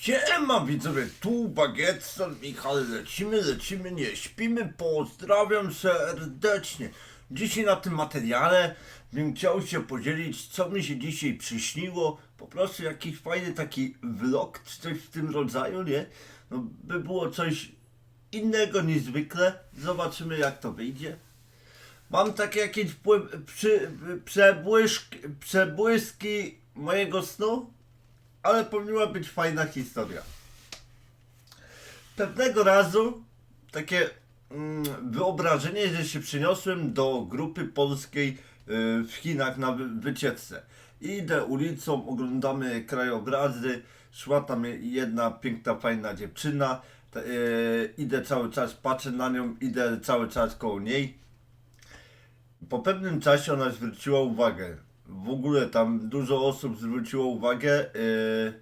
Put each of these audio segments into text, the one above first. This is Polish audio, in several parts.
Siema widzowie, tu Bagietson, Michał, lecimy, lecimy, nie śpimy, pozdrawiam serdecznie. Dzisiaj na tym materiale bym chciał się podzielić, co mi się dzisiaj przyśniło, po prostu jakiś fajny taki vlog, czy coś w tym rodzaju, nie? No, by było coś innego niż zwykle, zobaczymy jak to wyjdzie. Mam takie jakieś przy, przebłyszki, przebłyski mojego snu, ale powinna być fajna historia. Pewnego razu takie mm, wyobrażenie, że się przyniosłem do grupy polskiej y, w Chinach na wy- wycieczce. Idę ulicą, oglądamy krajobrazy, szła tam jedna piękna, fajna dziewczyna, te, y, idę cały czas, patrzę na nią, idę cały czas koło niej. Po pewnym czasie ona zwróciła uwagę. W ogóle tam dużo osób zwróciło uwagę, yy,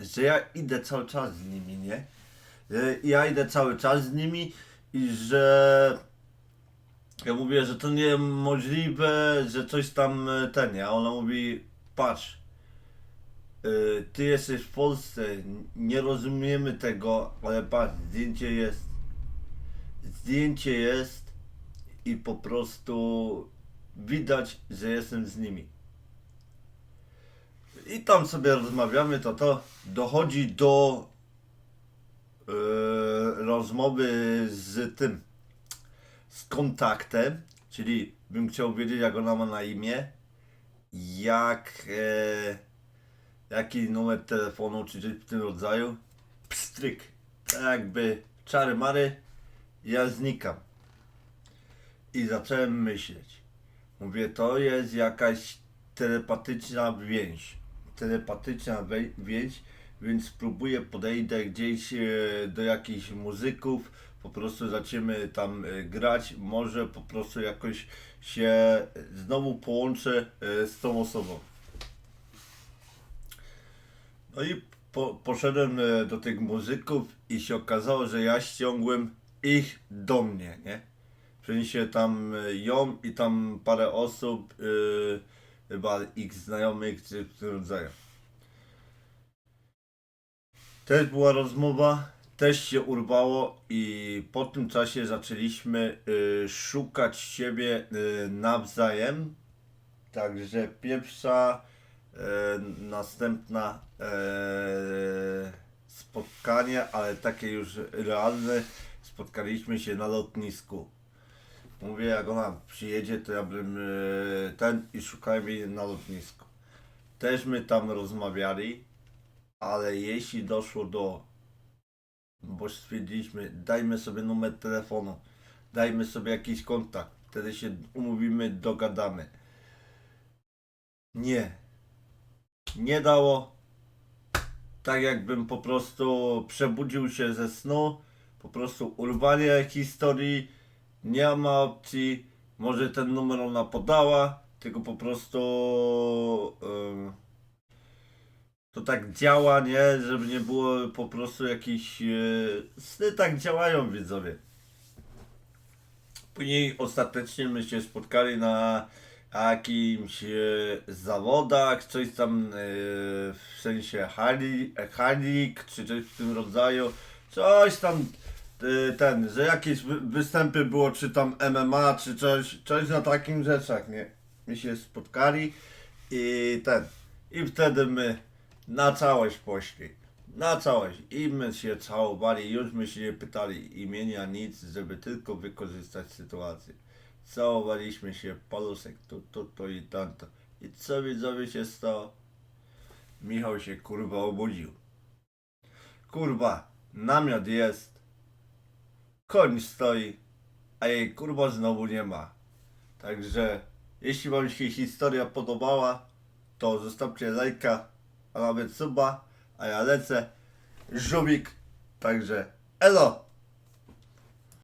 że ja idę cały czas z nimi, nie? Że ja idę cały czas z nimi i że ja mówię, że to niemożliwe, że coś tam e, ten? A ona mówi, patrz, yy, ty jesteś w Polsce, nie rozumiemy tego, ale patrz, zdjęcie jest, zdjęcie jest i po prostu widać, że jestem z nimi. I tam sobie rozmawiamy, to to dochodzi do e, rozmowy z tym, z kontaktem, czyli bym chciał wiedzieć, jak ona ma na imię, jak, e, jaki numer telefonu, czy coś w tym rodzaju. Pstryk. Tak jakby czary mary, ja znikam. I zacząłem myśleć. Mówię, to jest jakaś telepatyczna więź. Telepatyczna więź, więc spróbuję podejdę gdzieś e, do jakichś muzyków, po prostu zaczniemy tam e, grać, może po prostu jakoś się znowu połączę e, z tą osobą. No i po, poszedłem e, do tych muzyków i się okazało, że ja ściągłem ich do mnie, nie? W sensie tam e, ją i tam parę osób, yy, chyba ich znajomych czy w rodzaju. Też była rozmowa, też się urwało i po tym czasie zaczęliśmy y, szukać siebie y, nawzajem. Także pierwsza, y, następna y, spotkanie, ale takie już realne, spotkaliśmy się na lotnisku. Mówię, jak ona przyjedzie, to ja bym e, ten i szukałem jej na lotnisku. Też my tam rozmawiali, ale jeśli doszło do, bo stwierdziliśmy, dajmy sobie numer telefonu, dajmy sobie jakiś kontakt, wtedy się umówimy, dogadamy. Nie. Nie dało. Tak jakbym po prostu przebudził się ze snu, po prostu urwanie historii, nie ma opcji, może ten numer ona podała, tylko po prostu to tak działa, nie? Żeby nie było po prostu jakiś yy, sny tak działają widzowie. Później ostatecznie my się spotkali na jakimś e, zawodach, coś tam e, w sensie hali, halik, czy coś w tym rodzaju, coś tam e, ten, że jakieś wy- występy było, czy tam MMA, czy coś, coś na takim rzeczach, nie? My się spotkali i ten, i wtedy my na całość poszli. Na całość. I my się całowali, już my się nie pytali imienia, nic, żeby tylko wykorzystać sytuację. Całowaliśmy się, palusek tu, tu, tu i tamto. I co widzowie się stało? Michał się kurwa obudził. Kurwa, namiot jest. Koń stoi, a jej kurwa znowu nie ma. Także, jeśli wam się historia podobała, to zostawcie lajka, a nawet suba, a ja lecę. Żubik. Także, elo!